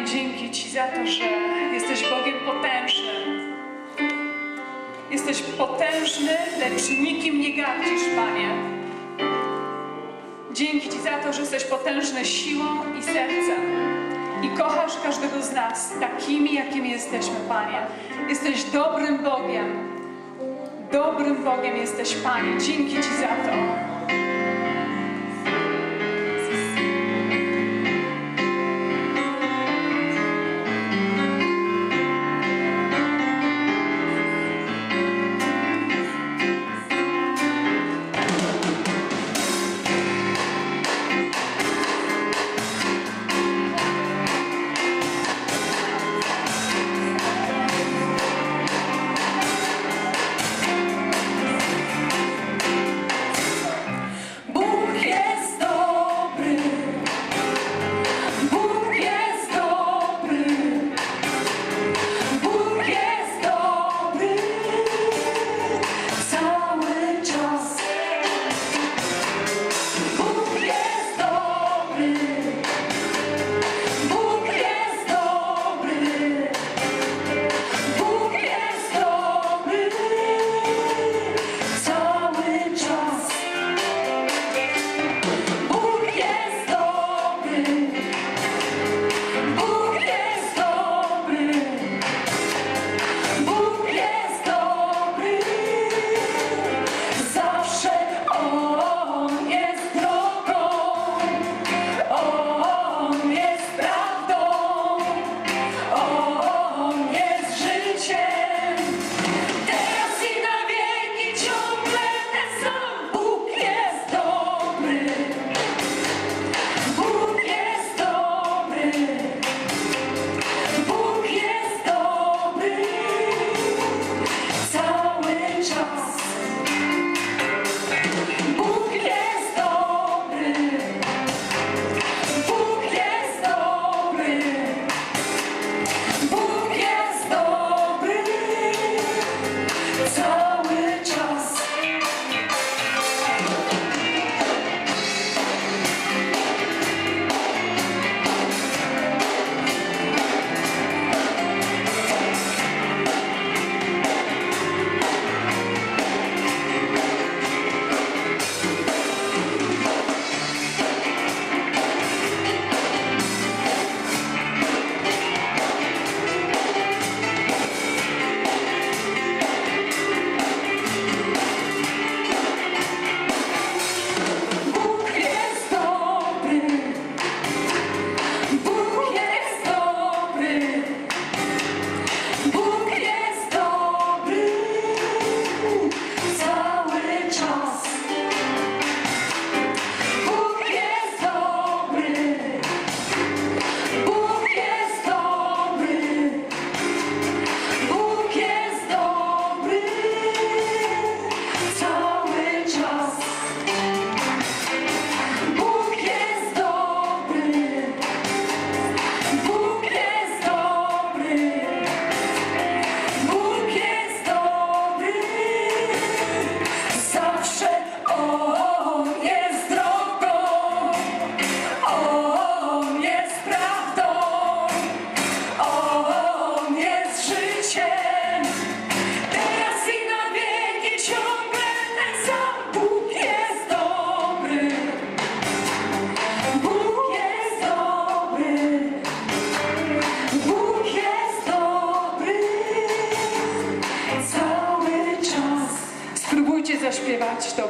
Panie, dzięki Ci za to, że jesteś Bogiem potężnym. Jesteś potężny, lecz nikim nie gardzisz, Panie. Dzięki Ci za to, że jesteś potężny siłą i sercem. I kochasz każdego z nas takimi, jakimi jesteśmy, Panie. Jesteś dobrym Bogiem. Dobrym Bogiem jesteś, Panie. Dzięki Ci za to. artista tá